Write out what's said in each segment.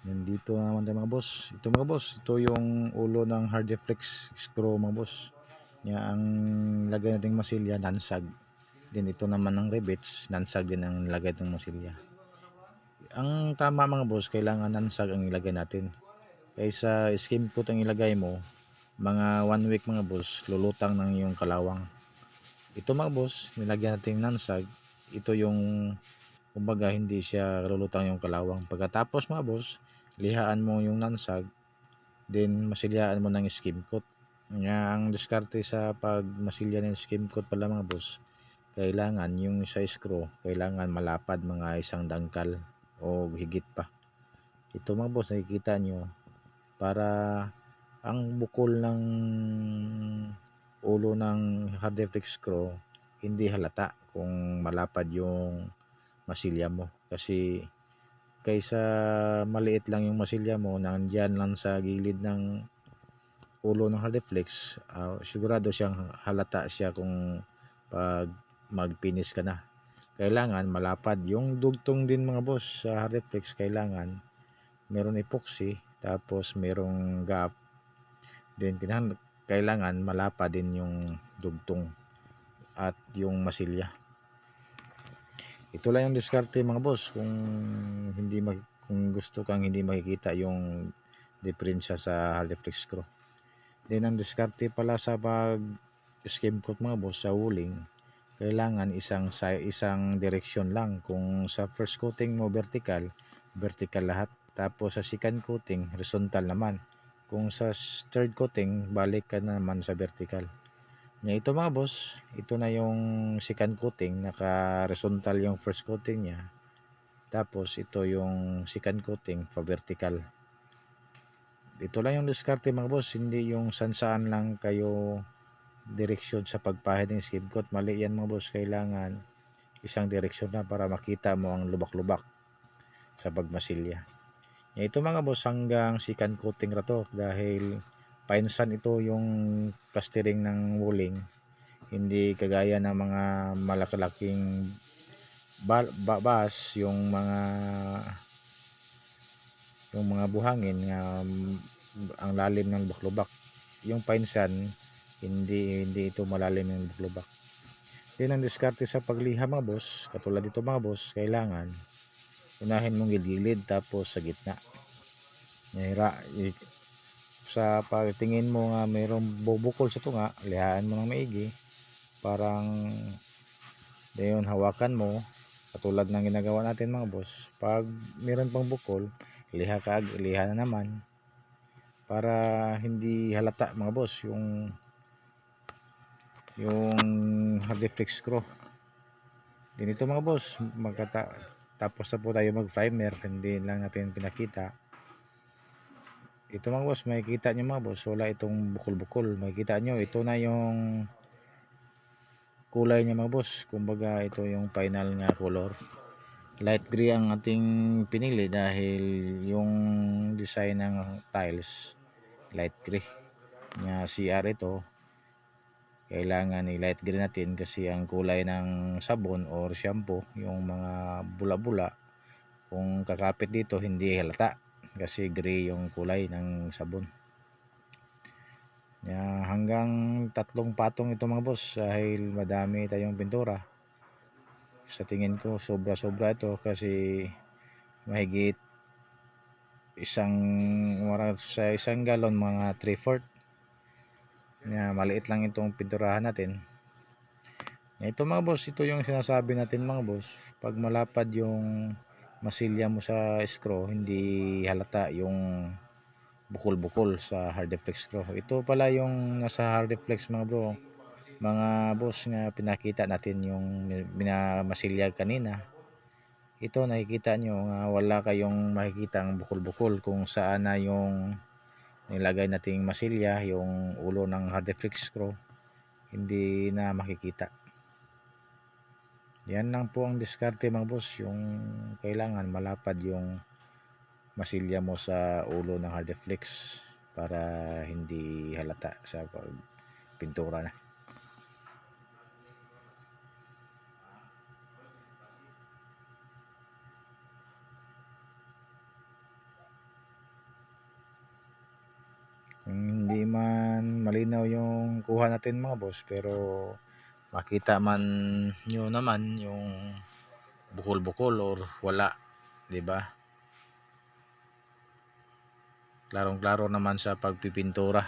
Nandito na naman tayo mga boss. Ito mga boss, ito yung ulo ng hard deflex screw mga boss. Yan ang lagay nating masilya, nansag. Din ito naman ng rivets, nansag din ang lagay ng masilya. Ang tama mga boss, kailangan nansag ang ilagay natin. Kaysa skim coat ang ilagay mo, mga one week mga boss, lulutang ng yung kalawang. Ito mga boss, nilagyan natin nansag. Ito yung kumbaga hindi siya lulutang yung kalawang. Pagkatapos mga boss, lihaan mo yung nansag, then masilyaan mo ng skim coat. Nga ang diskarte sa pag masilya ng skim coat pala mga boss, kailangan yung sa screw, kailangan malapad mga isang dangkal o higit pa. Ito mga boss, nakikita nyo, para ang bukol ng ulo ng hard deflex screw, hindi halata kung malapad yung masilya mo. Kasi kaysa maliit lang yung masilya mo nandyan lang sa gilid ng ulo ng hard deflex uh, sigurado siyang halata siya kung pag magpinis ka na. Kailangan malapad. Yung dugtong din mga boss sa hard deflex kailangan meron epoxy tapos merong gap. Then kailangan malapad din yung dugtong at yung masilya ito lang yung diskarte mga boss. Kung hindi mag, kung gusto kang hindi makikita yung diferensya sa hard deflex screw. Then ang diskarte pala sa pag skim coat mga boss sa wuling kailangan isang sa isang direksyon lang. Kung sa first coating mo vertical vertical lahat. Tapos sa second coating horizontal naman. Kung sa third coating balik ka na naman sa vertical niya ito mga boss ito na yung second coating naka horizontal yung first coating niya. Tapos ito yung second coating pa vertical. Ito lang yung diskarte mga boss hindi yung sansaan lang kayo direksyon sa pagpahid ng skim coat. Mali yan mga boss kailangan isang direksyon na para makita mo ang lubak-lubak sa pagmasilya. Ya, ito mga boss hanggang second coating rato dahil painsan ito yung plastering ng wuling. Hindi kagaya ng mga malakalaking bas yung mga yung mga buhangin nga um, ang lalim ng buklubak yung painsan hindi hindi ito malalim ng buklubak din ang diskarte sa pagliha mga boss. Katulad dito mga boss kailangan unahin mong gilid tapos sa gitna. Nahira, sa pagtingin mo nga mayroong bubukol sa tunga, lihaan mo ng maigi. Parang dayon hawakan mo katulad ng ginagawa natin mga boss. Pag mayroon pang bukol, liha ka, liha na naman. Para hindi halata mga boss yung yung hard deflex screw. Ganito mga boss, magkata tapos na po tayo mag primer, hindi lang natin pinakita ito mga boss makikita nyo mga boss wala itong bukol-bukol. Makikita nyo ito na yung kulay niya mga boss. Kumbaga ito yung final nga color. Light gray ang ating pinili dahil yung design ng tiles light gray. Nga CR ito kailangan ni light gray natin kasi ang kulay ng sabon or shampoo yung mga bula-bula. Kung kakapit dito hindi halata kasi gray yung kulay ng sabon. Ya, hanggang tatlong patong ito mga boss dahil madami tayong pintura. Sa tingin ko sobra sobra ito kasi mahigit isang sa isang galon mga 3 fourth ya, maliit lang itong pinturahan natin. Ya, ito mga boss ito yung sinasabi natin mga boss. Pag malapad yung masilya mo sa screw hindi halata yung bukol-bukol sa hard deflex screw. Ito pala yung nasa hard deflex mga bro. Mga boss nga pinakita natin yung minamasilya kanina. Ito nakikita nyo nga wala kayong makikita ang bukol-bukol kung saan na yung nilagay nating masilya yung ulo ng hard deflex screw. Hindi na makikita yan lang po ang diskarte mga boss, yung kailangan malapad yung masilya mo sa ulo ng hard reflex para hindi halata sa pintura na. Kung hindi man malinaw yung kuha natin mga boss pero makita man nyo naman yung bukol-bukol or wala, 'di ba? Klarong-klaro naman sa pagpipintura.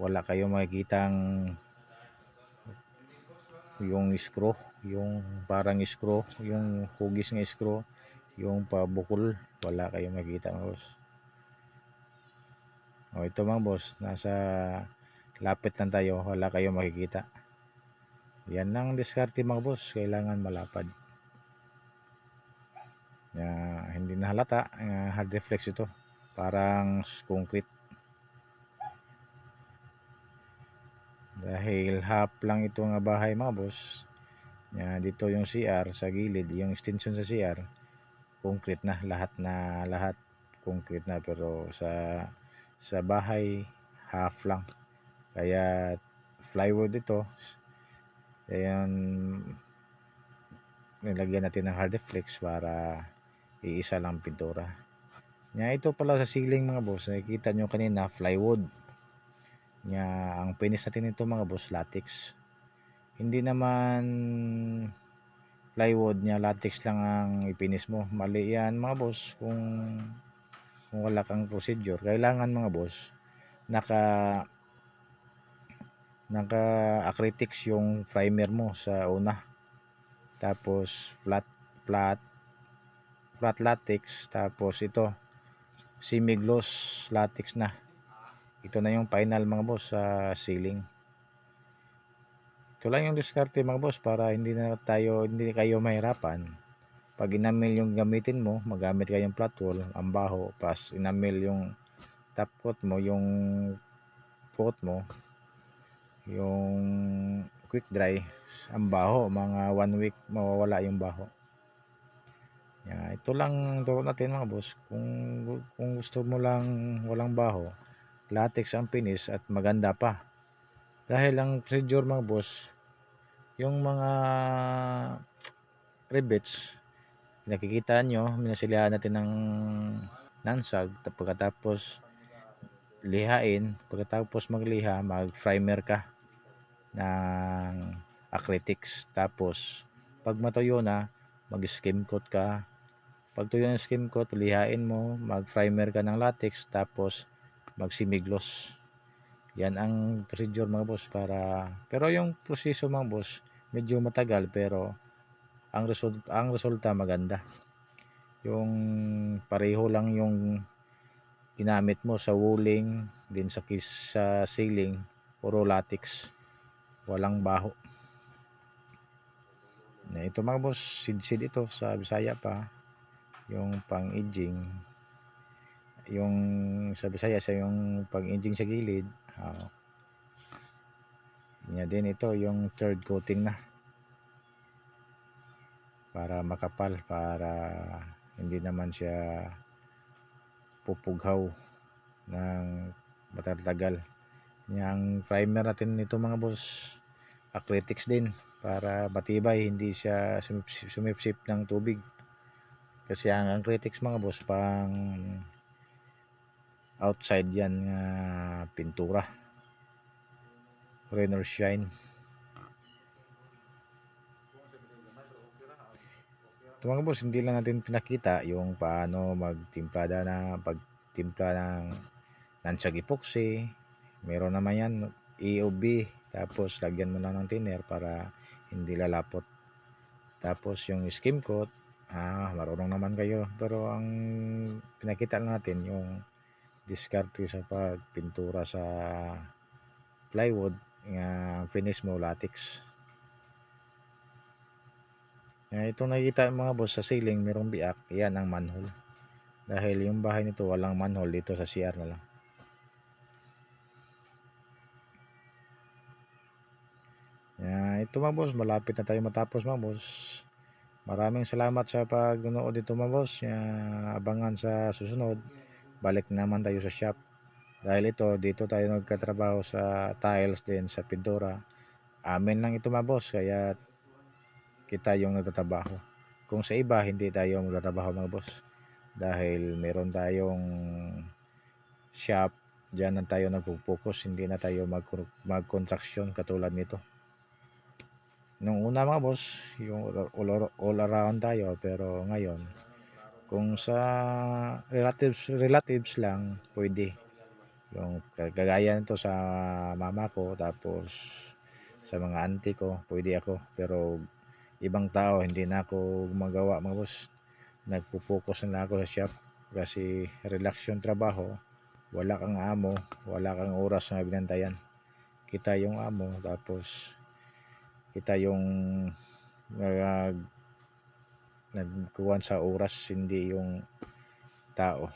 Wala kayong makikitang yung screw, yung parang screw, yung hugis ng screw, yung pabukol, wala kayong makita mga boss. O ito mga boss, nasa lapit lang tayo, wala kayong makikita. Yan lang diskarte mga boss, kailangan malapad. Na hindi na halata, uh, hard reflex ito. Parang concrete. Dahil half lang ito nga bahay mga boss. Ya, dito yung CR sa gilid, yung extension sa CR, concrete na lahat na lahat concrete na pero sa sa bahay half lang. Kaya plywood ito. Ayan nilagyan natin ng hard flex para iisa lang pintura. Nya ito pala sa ceiling mga boss, nakikita nyo kanina plywood. Nya ang finish natin ito mga boss latex. Hindi naman plywood nya latex lang ang ipinis mo. Mali yan mga boss kung kung wala kang procedure. Kailangan mga boss naka naka acrylics yung primer mo sa una. Tapos flat flat flat latex. Tapos ito semi gloss latex na. Ito na yung final mga boss sa ceiling. Ito lang yung diskarte mga boss para hindi na tayo hindi kayo mahirapan. Pag inamil yung gamitin mo magamit kayong flat wall ang baho plus inamil yung top coat mo yung coat mo yung quick dry ang baho mga one week mawawala yung baho Yeah, ito lang turo natin mga boss. Kung, kung gusto mo lang walang baho, latex ang finish at maganda pa. Dahil ang procedure mga boss, yung mga rivets, nakikita nyo, minasilihan natin ng nansag, pagkatapos lihain, pagkatapos magliha, mag-primer ka ng acrylics. Tapos, pag matuyo na, mag-skim coat ka pag tuyo yung skim coat, lihain mo, mag-primer ka ng latex, tapos mag-simigloss. Yan ang procedure mga boss para pero yung proseso mga boss medyo matagal pero ang result ang resulta maganda. Yung pareho lang yung ginamit mo sa wooling din sa kis sa ceiling puro latex walang baho. Na ito mga boss sid-sid ito sa Bisaya pa. Yung pang-edging. Yung sa Bisaya sa yung pang-edging sa gilid. Uh, niya din ito yung third coating na. Para makapal para hindi naman siya pupughaw ng matatagal yung primer natin nito mga boss acrylics din para matibay hindi siya sumipsip ng tubig kasi ang, critics mga boss pang outside yan nga pintura. Rain or shine. Ito mga boss, hindi lang natin pinakita yung paano magtimplada na pagtimpla ng nansag epoxy. Meron naman yan EOB. Tapos lagyan mo lang ng thinner para hindi lalapot. Tapos yung skim coat, ah, marunong naman kayo. Pero ang pinakita natin yung diskarte sa pagpintura sa plywood nga finish mo latex. Eh, ito nakikita mga boss sa ceiling merong biak, yan ang manhole. Dahil yung bahay nito walang manhole dito sa CR na lang. Ito mga boss, malapit na tayo matapos mga boss. Maraming salamat sa pagnood dito mga boss. Abangan sa susunod. Balik naman tayo sa shop. Dahil ito, dito tayo nagkatrabaho sa tiles din, sa pintura. Amin lang ito mga boss. Kaya kita yung nagtatrabaho. Kung sa iba, hindi tayo magtatrabaho mga boss. Dahil meron tayong shop diyan na tayo nagpo-focus, hindi na tayo mag mag-contraction katulad nito. Nung una mga boss, yung all, around tayo pero ngayon kung sa relatives relatives lang pwede. Yung kagaya nito sa mama ko tapos sa mga auntie ko pwede ako. Pero ibang tao hindi na ako gumagawa mga boss. Nagpo-focus na ako sa shop kasi relax yung trabaho. Wala kang amo wala kang oras na binantayan. Kita yung amo tapos kita yung nag nagkuhan sa oras hindi yung tao